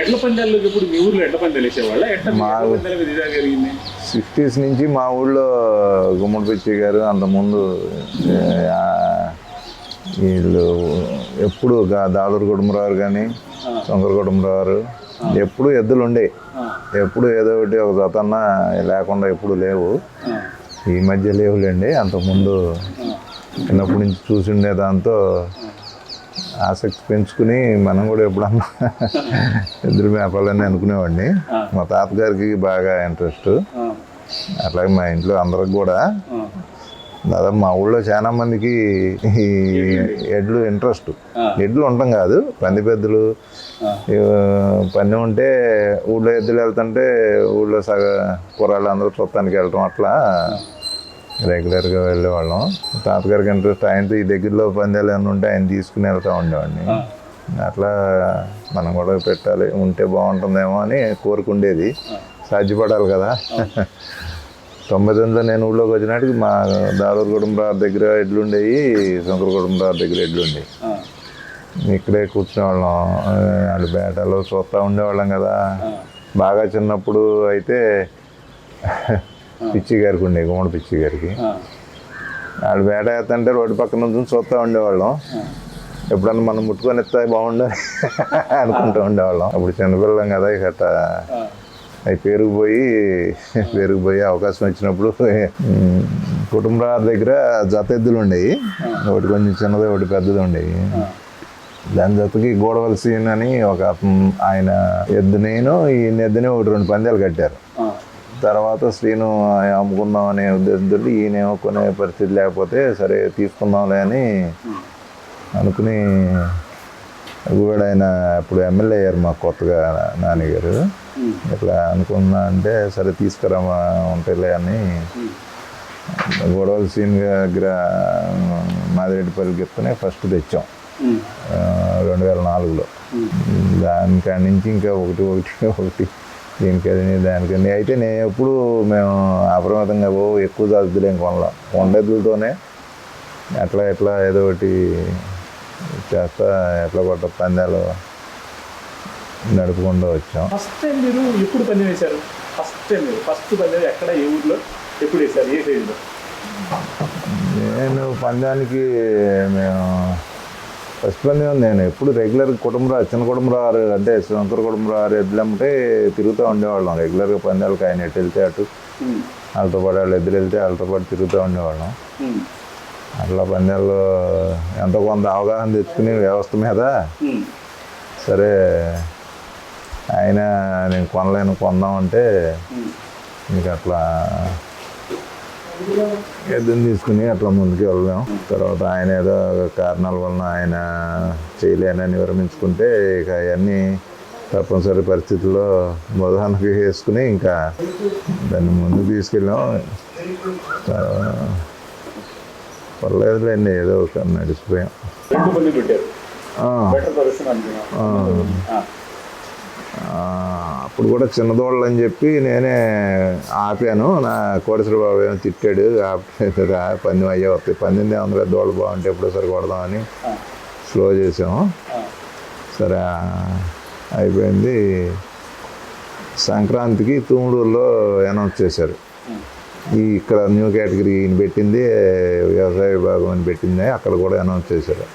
ఎడ్ల ఇప్పుడు మీ ఊర్లో ఎడ్ల పందాలు వేసేవాళ్ళ? ఎట్లా మీ మా ఎడ్ల పందాల మీద ఇదా జరిగింది? సిక్స్టీస్ నుంచి మా ఊళ్ళో గుమ్మడి పిచ్చి గారు అంతకుముందు వీళ్ళు ఎప్పుడు దాదూరు కుటుంబరావు కానీ శంకర కుటుంబరావు ఎప్పుడు ఎద్దులు ఉండే. ఎప్పుడు ఏదో ఒకటి ఒక జతన్న లేకుండా ఎప్పుడు లేవు. ఈ మధ్య లేవులేండి. అంతకుముందు చిన్నప్పటి నుంచి చూసిండే దాంతో ఆసక్తి పెంచుకుని మనం కూడా ఎప్పుడన్నా ఎదురు మేపాలని అనుకునేవాడిని. మా తాతగారికి బాగా ఇంట్రెస్ట్. అట్లాగే మా ఇంట్లో అందరికి కూడా. దాదాపు మా ఊళ్ళో చాలా మందికి ఈ ఎడ్లు ఇంట్రెస్ట్. ఎడ్లు ఉండటం కాదు పంది పెద్దలు. పని ఉంటే ఊళ్ళో ఎద్దులు వెళ్తుంటే ఊళ్ళో సగ కూరళ్ళు అందరూ చూడటానికి వెళ్ళటం అట్లా. రెగ్యులర్గా వెళ్ళేవాళ్ళం. తాతగారికి ఇంట్రెస్ట్ ఆయనతో ఈ దగ్గరలో పందాలు ఏమైనా ఉంటే ఆయన తీసుకుని వెళ్తూ ఉండేవాడిని. అట్లా మనం కూడా పెట్టాలి ఉంటే బాగుంటుందేమో అని కోరుకుండేది. సాధ్యపడాలి కదా. తొంభై తొమ్మిదిలో నేను ఊళ్ళోకి వచ్చినట్టుకి మా దాదూరు కుటుంబరావు దగ్గర ఎడ్లు ఉండేవి శంకర కుటుంబరావు దగ్గర ఎడ్లు ఉండేవి ఇక్కడే కూర్చునేవాళ్ళం. వాళ్ళు బేటలో చూస్తూ ఉండేవాళ్ళం కదా. బాగా చిన్నప్పుడు అయితే పిచ్చి గారికి ఉండే గుమ్మడి పిచ్చి గారికి వాళ్ళు వేట వేస్తుంటే రోడ్డు పక్కన నుంచి చూస్తూ ఉండేవాళ్ళం. ఎప్పుడన్నా మనం ముట్టుకొని ఎత్తే బాగుండాలి అనుకుంటూ ఉండేవాళ్ళం. అప్పుడు చిన్నపిల్లం కదా ఇక అవి పెరిగిపోయి పెరిగిపోయి అవకాశం వచ్చినప్పుడు కుటుంబాల దగ్గర జత ఎద్దులు ఉండేవి ఒకటి కొంచెం చిన్నది ఒకటి పెద్దది ఉండేవి దాని జతకి గోడవల సీన్ అని ఒక ఆయన ఎద్దు నేను ఈయన ఎద్దుని ఒకటి రెండు పందాలు కట్టారు. తర్వాత శ్రీను అమ్ముకుందాం అనే ఉద్దేశంతో ఈయనేమో కొనే పరిస్థితి లేకపోతే సరే తీసుకుందాంలే అని అనుకుని కూడా ఆయన ఇప్పుడు ఎమ్మెల్యే అయ్యారు మా కొత్తగా నాన్నగారు. ఇట్లా అనుకున్నా అంటే సరే తీసుకురామా ఉంటాయిలే అని గొడవల సీన్ దగ్గర మాదిరెడ్డిపల్లికి చెప్తేనే ఫస్ట్ తెచ్చాం. రెండు వేల నాలుగులో. దానికాడి నుంచి ఇంకా ఒకటి ఒకటి ఒకటి దీనికని దానికని అయితే నేను ఎప్పుడు మేము అప్రమత్తంగా ఓ ఎక్కువ చదువులేం కొనలా. కొండెద్దులతోనే ఎట్లా ఎట్లా ఏదో ఒకటి చేస్తా ఎట్లా కొట్ట పందాలు నడుపుకుంటూ వచ్చాం. ఫస్ట్ టైం మీరు ఎప్పుడు పందెం వేశారు? ఫస్ట్ టైం మీరు ఫస్ట్ పందెం ఎక్కడ ఏ ఊర్లో ఎప్పుడు వేశారు ఏ సైజులో నేను పందానికి మేము ఫస్ట్ పందెం నేను ఎప్పుడు రెగ్యులర్ కుటుంబరావు చిన్న కుటుంబరావు అంటే శంకర కుటుంబరావు ఎద్దులంటే తిరుగుతూ ఉండేవాళ్ళం. రెగ్యులర్గా పందాలకు ఆయన ఎటు వెళ్తే అటు. వాళ్ళతో పాటు వాళ్ళు ఎద్దులు వెళ్తే వాళ్ళతో పాటు తిరుగుతూ ఉండేవాళ్ళం. అట్లా పందాల్లో ఎంతో కొంత అవగాహన తెచ్చుకుని వ్యవస్థ మీద సరే ఆయన నేను కొనలేను కొందామంటే మీకు అట్లా ఎద్దుని తీసుకుని అట్లా ముందుకు వెళ్ళాం. తర్వాత ఆయన ఏదో కారణాల వలన ఆయన చేయలేనని విరమించుకుంటే ఇక అవన్నీ తప్పనిసరి పరిస్థితుల్లో మొదలనకి వేసుకుని ఇంకా దాన్ని ముందుకు తీసుకెళ్ళాం. పర్లేదులేండి ఏదో ఒక నడిచిపోయాం. మంది పెట్టారు. అప్పుడు కూడా చిన్నదోళ్ళు అని చెప్పి నేనే ఆపాను. నా కోటేశ్వర బాబు ఏమో తిట్టాడు ఆపలేదు రా పందెం అయ్యే వస్తాయి పందెం అందులో దోళ్ళు బాగుంటే ఎప్పుడో సరి కొడదామని స్లో చేసాము. సరే అయిపోయింది. సంక్రాంతికి తుమ్ముడూరులో అనౌన్స్ చేశారు. ఈ ఇక్కడ న్యూ కేటగిరీ ఈయన పెట్టింది వ్యవసాయ విభాగం అని పెట్టింది అక్కడ కూడా అనౌన్స్ చేశారు.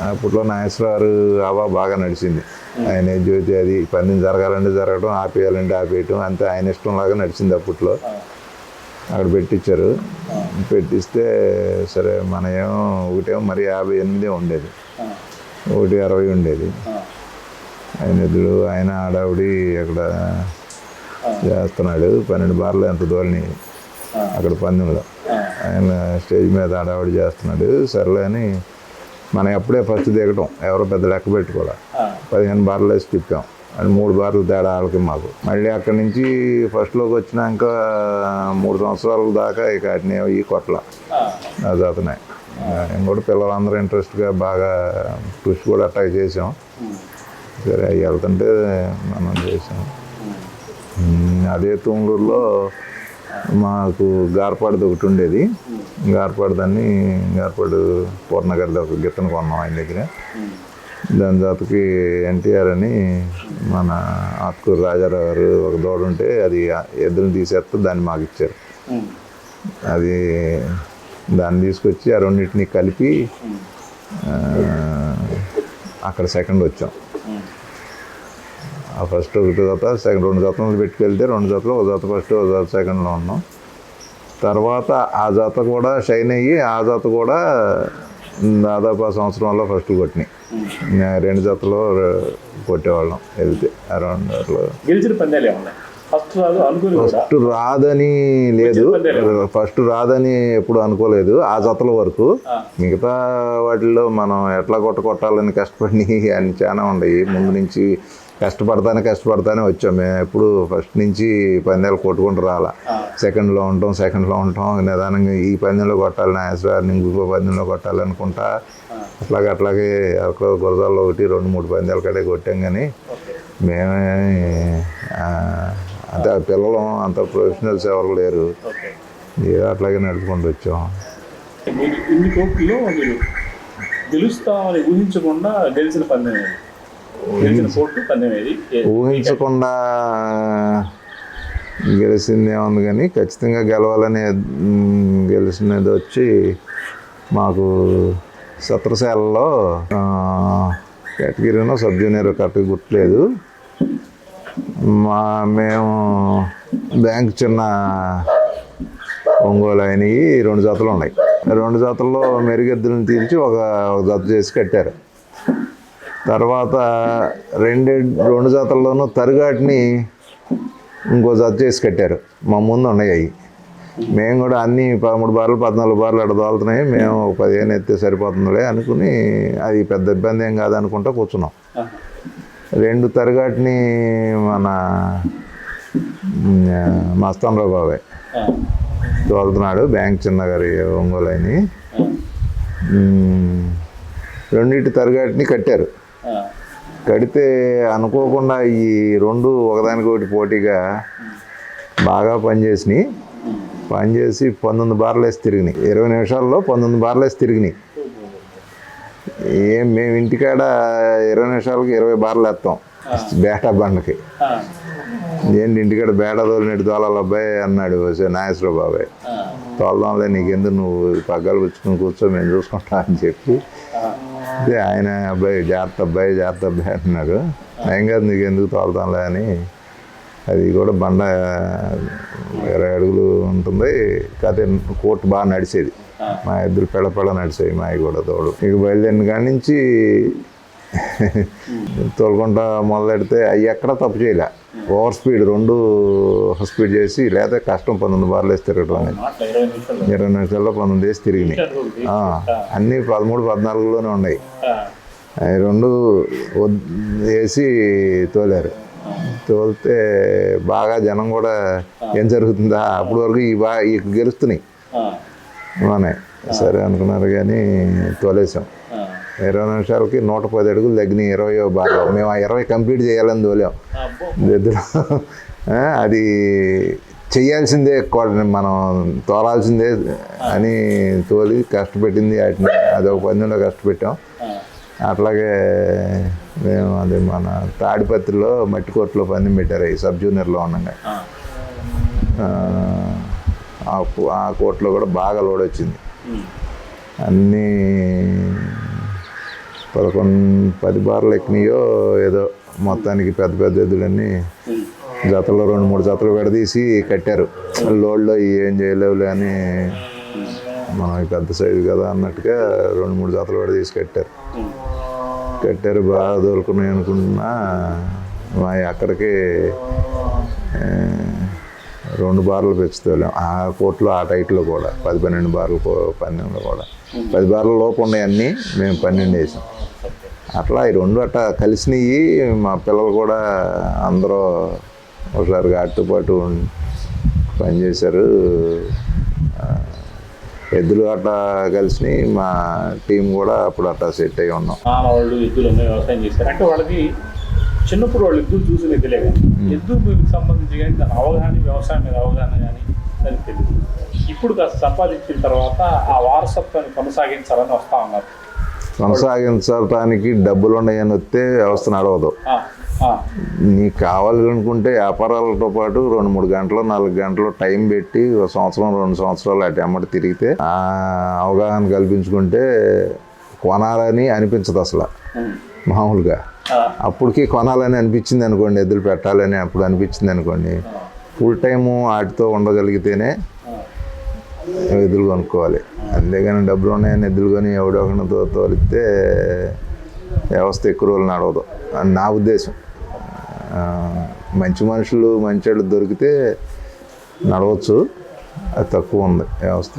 అప్పట్లో నాగేశ్వరరావు హవా బాగా నడిచింది. ఆయన జ్యోతి అది పందెం జరగాలంటే జరగడం ఆపేయాలంటే ఆపేయటం అంతే ఆయన ఇష్టం లాగా నడిచింది అప్పట్లో అక్కడ పెట్టించారు పెట్టిస్తే సరే మన ఏమో ఒకటేమో మరి యాభై ఎనిమిదే ఉండేది. ఒకటి అరవై ఉండేది. ఆయన ఎదురు ఆయన ఆడావిడి అక్కడ చేస్తున్నాడు. పన్నెండు బార్లు ఎంత దూరని అక్కడ పందెంలో ఆయన స్టేజ్ మీద ఆడావిడి చేస్తున్నాడు. సర్లే అని మనం అప్పుడే ఫస్ట్ దిగటం. ఎవరో పెద్ద లెక్క పెట్టుకోవాలి. పదిహేను బార్లు వేసి తిప్పాం. అది మూడు బార్లు తేడా వాళ్ళకి మాకు. మళ్ళీ అక్కడి నుంచి ఫస్ట్లోకి వచ్చినాక మూడు సంవత్సరాల దాకా ఇక వాటిని ఈ కొట్ల. అది అతనే. కూడా పిల్లలందరూ ఇంట్రెస్ట్గా బాగా కృషి కూడా అట్లా చేసాం. సరే అవి వెళ్తుంటే మనం చేసాం. అదే తుంగూరులో మాకు గార్పాడుది ఒకటి ఉండేది. గార్పాడు దాన్ని గార్పాడు పూర్ణగారిది ఒక గిత్తను కొన్నాం ఆయన దగ్గర. దాని జాతకి ఎన్టీఆర్ అని మన ఆత్కూరు రాజారావు గారు ఒక దూడ ఉంటే అది ఎద్దుని తీసేస్తే దాన్ని మాకు ఇచ్చారు. ఉమ్, అది దాన్ని తీసుకొచ్చి ఆ రెండింటిని కలిపి అక్కడ సెకండ్ వచ్చాం. ఉమ్, ఆ ఫస్ట్ ఒకటి జత సెకండ్ రెండు జతలు పెట్టుకెళ్తే రెండు జతలు ఒక జత ఫస్ట్ ఒక జత సెకండ్లో ఉన్నాం. తర్వాత ఆ జత కూడా షైన్ అయ్యి ఆ జత కూడా దాదాపు ఆ సంవత్సరంలో ఫస్ట్ కొట్టినాయి. రెండు జతలు కొట్టేవాళ్ళం వెళ్తే అరౌండ్ అట్లా. గెలిచిన పందాలు ఏమన్నాయి ఫస్ట్ రాదని లేదు. ఫస్ట్ రాదని ఎప్పుడు అనుకోలేదు ఆ జతల వరకు. మిగతా వాటిల్లో మనం ఎట్లా కొట్ట కొట్టాలని కష్టపడి అని చాలా ఉన్నాయి. ముందు నుంచి కష్టపడతానే కష్టపడతానే వచ్చాం. మేము ఎప్పుడు ఫస్ట్ నుంచి పందాలు కొట్టుకుంటూ రాలా. సెకండ్లో ఉంటాం సెకండ్లో ఉంటాం. నిదానంగా ఈ పందెంలో కొట్టాలి నాగేశ్వరాన్ని ఇంకో పందెంలో కొట్టాలి అనుకుంటా. అట్లాగే అట్లాగే ఒక గురజాల్లో ఒకటి రెండు మూడు పందాల కడే కొట్టాం కానీ మేమే ఆ పిల్లలు అంత ప్రొఫెషనల్స్ ఎవరు లేరు. ఏదో అట్లాగే నడుపుకుంటూ వచ్చాం. ఇన్ని కోట్లు మీరు గెలుస్తామని ఊహించకుండా గెలిచిన పందెం ఊహించకుండా గెలిచింది ఏముంది కానీ ఖచ్చితంగా గెలవాలని గెలిచినది వచ్చి మాకు సత్రశాలలో కేటగిరీలో సబ్ జూనియర్ కరెక్ట్గా గుర్తులేదు. మా మేము బ్యాంక్ చిన్న ఒంగోలు అయినవి రెండు జతలు ఉన్నాయి. రెండు జతల్లో మెరుగెద్దులను తీల్చి ఒక ఒక జత చేసి కట్టారు. తర్వాత రెండు రెండు జాతల్లోనూ తరుగాటిని ఇంకో జత చేసి కట్టారు. మా ముందు ఉన్నాయి అవి మేము కూడా అన్ని పదమూడు బార్లు పద్నాలుగు బార్లు అక్కడ దోలుతున్నాయి మేము ఒక పదిహేను ఎత్తే సరిపోతుందిలే అనుకుని అది పెద్ద ఇబ్బంది ఏం కాదనుకుంటా కూర్చున్నాం. రెండు తరగాటిని మన మస్తానరావు బాబాయ్ తోలుతున్నాడు బ్యాంక్ చిన్నగారి ఒంగోలు అని రెండింటి తరగటిని కట్టారు. కడితే అనుకోకుండా ఈ రెండు ఒకదానికొకటి పోటీగా బాగా పనిచేసినాయి. పనిచేసి పంతొమ్మిది బార్లు వేసి తిరిగినాయి. ఇరవై నిమిషాల్లో పంతొమ్మిది బార్లు వేసి తిరిగినాయి. ఏం మేము ఇంటికాడ ఇరవై నిమిషాలకి ఇరవై బార్లు వేస్తాం. బేటా బండకి ఏంటి ఇంటికాడ బేట తోలినట్టు తోలాలి అబ్బాయి అన్నాడు. నాగేశ్వరరావు బాబాయ్. తోలదాంలే నీకెందుకు నువ్వు పగ్గాలు పుచ్చుకుని కూర్చో మేము చూసుకుంటా అని చెప్పి అదే ఆయన అబ్బాయి జాగ్రత్త అబ్బాయి జాగ్రత్త అబ్బాయి అంటున్నారు ఏం కాదు నీకు ఎందుకు తోలుతాంలే అని. అది కూడా బండ ఇరవై అడుగులు ఉంటుంది. కాకపోతే కోర్టు బాగా నడిచేది. మా ఇద్దరు పెళ్ళ పెళ్ళ నడిచేవి మా కూడా తోడు. ఇక బయలుదేరిన కాడి నుంచి తోలుకుంటా మొదలెడితే అవి ఎక్కడా తప్పు చేయలే. ఓవర్ స్పీడ్ రెండు స్పీడ్ చేసి లేదా కష్టం పంతొమ్మిది బార్లు వేసి తిరగటం అనేది. ఇరవై నిమిషాలు ఇరవై నిమిషాల్లో పంతొమ్మిది వేసి తిరిగినాయి. అన్నీ పదమూడు పద్నాలుగులోనే ఉన్నాయి. అవి రెండు వేసి తోలారు. తోలితే బాగా జనం కూడా ఏం జరుగుతుందా? అప్పటి వరకు ఈ బా ఈ గెలుస్తున్నాయి. సరే అనుకున్నారు కానీ తోలేసాం. ఇరవై నిమిషాలకి నూట పది అడుగులు తగ్గినాయి ఇరవై బాగా. మేము ఆ ఇరవై కంప్లీట్ చేయాలని తోలాం. ఆ, అది చెయ్యాల్సిందే కొ- మనం తోలాల్సిందే అని తోలి కష్టపెట్టింది వాటిని. అది ఒక పందెంలో కష్టపెట్టాం. అట్లాగే మేము అది మన తాడిపత్రిలో మట్టి కోర్టులో పందెం పెట్టారు ఈ సబ్ జూనియర్లో ఉండగా ఆ. ఆ, ఆ కో- ఆ కోర్టులో కూడా బాగా లోడ్ వచ్చింది. అన్నీ పదకొండు పది బార్లు ఎక్కినాయో ఏదో మొత్తానికి పెద్ద పెద్ద ఎద్దులన్నీ జతలు రెండు మూడు జతలు విడదీసి కట్టారు. లోడ్లో ఏం చేయలేవులే అని మనం పెద్ద సైజు కదా అన్నట్టుగా రెండు మూడు జతలు విడదీసి కట్టారు. కట్టారు బాగా దొరుకున్నాయి అనుకుంటున్నా. మా అక్కడికి రెండు బార్లు పెంచుతాం ఆ కోర్టులో ఆ టైట్లో కూడా పది పన్నెండు బార్లు కో- పన్నెండు కూడా. పది బార్ల లోపు ఉన్నాయి అన్నీ మేము పన్నెండు వేసాం. అట్లా ఈ రెండు అట్లా కలిసినవి మా పిల్లలు కూడా అందరూ ఒకసారి అటు పాటు పనిచేశారు ఎద్దులు అట్లా కలిసినాయి మా టీం కూడా అప్పుడు అట్లా సెట్ అయి ఉన్నాం. మానవాళ్ళు ఎద్దులు వ్యవసాయం చేశారు. అంటే వాళ్ళకి చిన్నప్పుడు వాళ్ళు ఎద్దులు చూసిన కానీ ఎద్దు మీకు సంబంధించి కానీ దాని అవగాహన వ్యవసాయం మీద అవగాహన కానీ దానికి తెలియదు. ఇప్పుడు కాస్త సంపాదించిన తర్వాత ఆ వారసత్వాన్ని కొనసాగించాలని వస్తా ఉన్నారు. కొనసాగించడానికి డబ్బులు ఉన్నాయని వస్తే వ్యవస్థ నడవదు. నీకు కావాలనుకుంటే వ్యాపారాలతో పాటు రెండు మూడు గంటలు నాలుగు గంటలు టైం పెట్టి ఒక సంవత్సరం రెండు సంవత్సరాలు అటు ఎమ్మటి తిరిగితే ఆ అవగాహన కల్పించుకుంటే కొనాలని అనిపించదు అసలు. మామూలుగా. అప్పటికి కొనాలని అనిపించింది అనుకోండి ఎద్దులు పెట్టాలని అప్పుడు అనిపించింది అనుకోండి. ఫుల్ టైము వాటితో ఉండగలిగితేనే ఎదురు కొనుక్కోవాలి. అంతేగాని డబ్బులు ఉన్నాయని ఎద్దులు కొని ఎవడో తోలిస్తే వ్యవస్థ ఎక్కువ రోజులు నడవదు. అని నా ఉద్దేశం. మంచి మనుషులు మంచి వాళ్ళు దొరికితే నడవచ్చు. అది తక్కువ ఉంది వ్యవస్థ